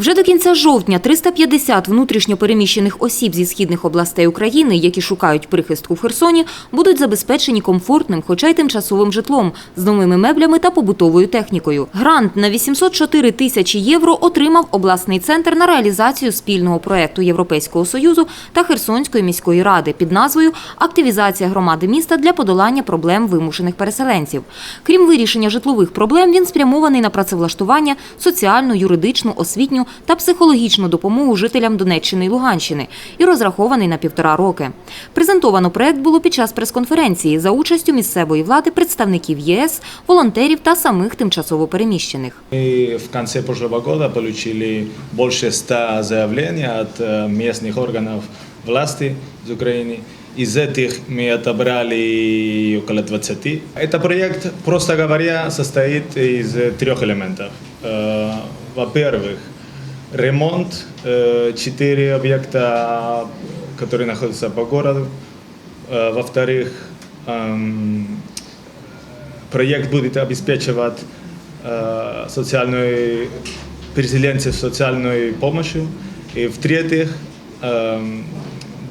Вже до кінця жовтня 350 внутрішньо переміщених осіб зі східних областей України, які шукають прихистку в Херсоні, будуть забезпечені комфортним, хоча й тимчасовим житлом з новими меблями та побутовою технікою. Грант на 804 тисячі євро отримав обласний центр на реалізацію спільного проекту Європейського союзу та Херсонської міської ради під назвою Активізація громади міста для подолання проблем вимушених переселенців. Крім вирішення житлових проблем, він спрямований на працевлаштування, соціальну, юридичну, освітню та психологічну допомогу жителям Донеччини і Луганщини і розрахований на півтора роки. Презентовано проект було під час прес-конференції за участю місцевої влади, представників ЄС, волонтерів та самих тимчасово переміщених. Мы в конце прошлого года получили больше 100 заявлений от э, местных органов власти из Украины. Из этих мы отобрали около 20. Этот проект, просто говоря, состоит из э, трех элементов. Э, Во-первых, ремонт, э, четыре объекта, которые находятся по городу. Э, Во-вторых, эм, проект будет обеспечивать э, социальную переселенцев социальной помощью. И в-третьих, эм,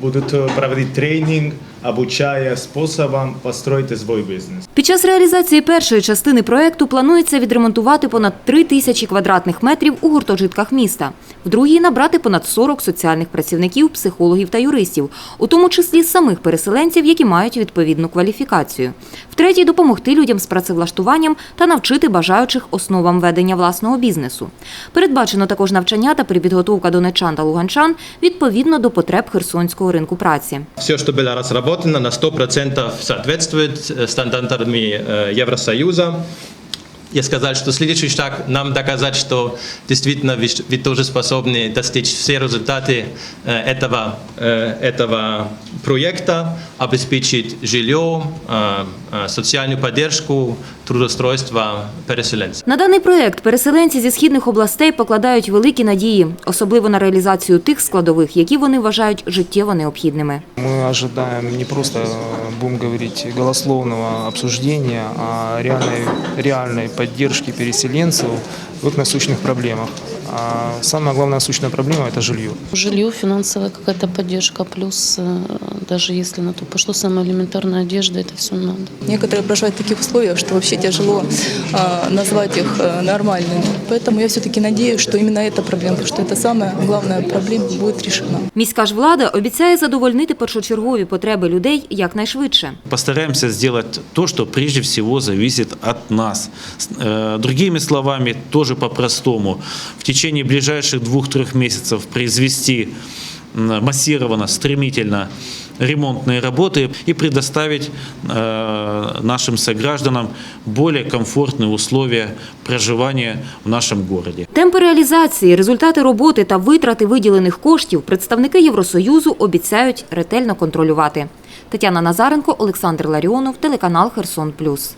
будут проводить тренинг, обучая способам построить свой бизнес. Під час реалізації першої частини проекту планується відремонтувати понад 3 тисячі квадратних метрів у гуртожитках міста. В другій набрати понад 40 соціальних працівників, психологів та юристів, у тому числі самих переселенців, які мають відповідну кваліфікацію. В третій допомогти людям з працевлаштуванням та навчити бажаючих основам ведення власного бізнесу. Передбачено також навчання та перепідготовка донечан та луганчан відповідно до потреб херсонського ринку праці. Все, что было разработано, на 100% соответствует э, стандартам э, Евросоюза. И сказать, что следующий шаг нам доказать, что действительно вы, вы тоже способны достичь все результаты э, этого, э, этого проекта, обеспечить жилье, э, э, социальную поддержку, трудоустройство переселенцев. На даний проект переселенці зі східних областей покладають великі надії, особливо на реалізацію тих складових, які вони вважають життєво необхідними. Мы ожидаем не просто, э, будем говорить, голословного обсуждения, а реальной, реальной поддержки переселенцев в их насущных проблемах. А самая главная насущная проблема – это жилье. Жилье, финансовая какая-то поддержка, плюс э, даже если на то пошло, самая элементарная одежда, это все надо. Некоторые проживают в таких условиях, что вообще тяжело а, назвать их а, нормальными. Поэтому я все-таки надеюсь, что именно эта проблема, потому что это самая главная проблема, будет решена. Міська ж влада обіцяє задовольнити першочергові потреби людей якнайшвидше. Постараемся сделать то, что прежде всего зависит от нас. С- э, Другими словами, тоже по-простому. В течение ближайших двух-трех месяцев произвести м, массированно, стремительно ремонтные работы и предоставить э, нашим согражданам более комфортные условия проживания в нашем городе. Темпи реалізації, результати роботи та витрати виділених коштів представники Євросоюзу обіцяють ретельно контролювати. Тетяна Назаренко, Олександр Ларіонов, телеканал Херсон Плюс.